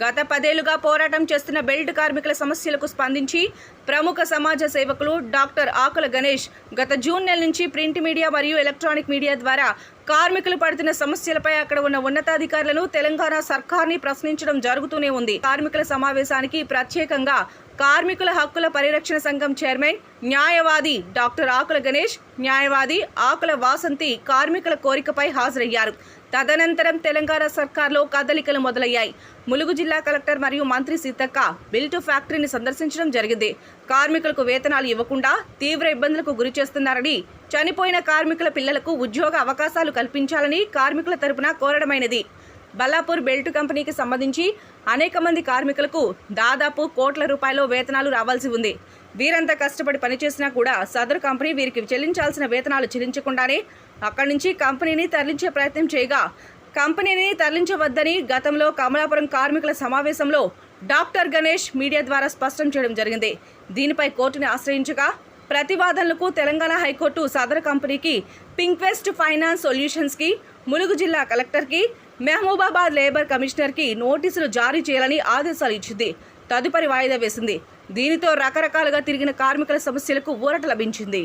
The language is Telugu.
గత పదేళ్ళుగా పోరాటం చేస్తున్న బెల్ట్ కార్మికుల సమస్యలకు స్పందించి ప్రముఖ సమాజ సేవకులు డాక్టర్ ఆకుల గణేష్ గత జూన్ నెల నుంచి ప్రింట్ మీడియా మరియు ఎలక్ట్రానిక్ మీడియా ద్వారా కార్మికులు పడుతున్న సమస్యలపై అక్కడ ఉన్న ఉన్నతాధికారులను తెలంగాణ సర్కార్ని ప్రశ్నించడం జరుగుతూనే ఉంది. కార్మికుల సమావేశానికి ప్రత్యేకంగా కార్మికుల హక్కుల పరిరక్షణ సంఘం చైర్మన్ న్యాయవాది డాక్టర్ ఆకుల గణేష్ న్యాయవాది ఆకుల వాసంతి కార్మికుల కోరికపై హాజరయ్యారు. తదనంతరం తెలంగాణ సర్కార్లో కదలికలు మొదలయ్యాయి. ములుగు జిల్లా కలెక్టర్ మరియు మంత్రి సీతక్క బిల్టు ఫ్యాక్టరీని సందర్శించడం జరిగింది. కార్మికులకు వేతనాలు ఇవ్వకుండా తీవ్ర ఇబ్బందులకు గురి చేస్తున్నారని చనిపోయిన కార్మికుల పిల్లలకు ఉద్యోగ అవకాశాలు కల్పించాలని కార్మికుల తరపున కోరడమైనది. బల్లాపూర్ బెల్ట్ కంపెనీకి సంబంధించి అనేక మంది కార్మికులకు దాదాపు కోట్ల రూపాయల వేతనాలు రావాల్సి ఉంది. వీరంతా కష్టపడి పనిచేసినా కూడా సదరు కంపెనీ వీరికి చెల్లించాల్సిన వేతనాలు చెల్లించకుండానే అక్కడి నుంచి కంపెనీని తరలించే ప్రయత్నం చేయగా కంపెనీని తరలించవద్దని గతంలో కమలాపురం కార్మికుల సమావేశంలో డాక్టర్ గణేష్ మీడియా ద్వారా స్పష్టం చేయడం జరిగింది. దీనిపై కోర్టుని ఆశ్రయించగా ప్రతివాదనలకు తెలంగాణ హైకోర్టు సదర్ కంపెనీకి పింక్వెస్ట్ ఫైనాన్స్ సొల్యూషన్స్కి ములుగు జిల్లా కలెక్టర్కి మహబూబాబాద్ లేబర్ కమిషనర్కి నోటీసులు జారీ చేయాలని ఆదేశాలు ఇచ్చింది. తదుపరి వాయిదా వేసింది. దీనితో రకరకాలుగా తిరిగిన కార్మికుల సమస్యలకు ఊరట లభించింది.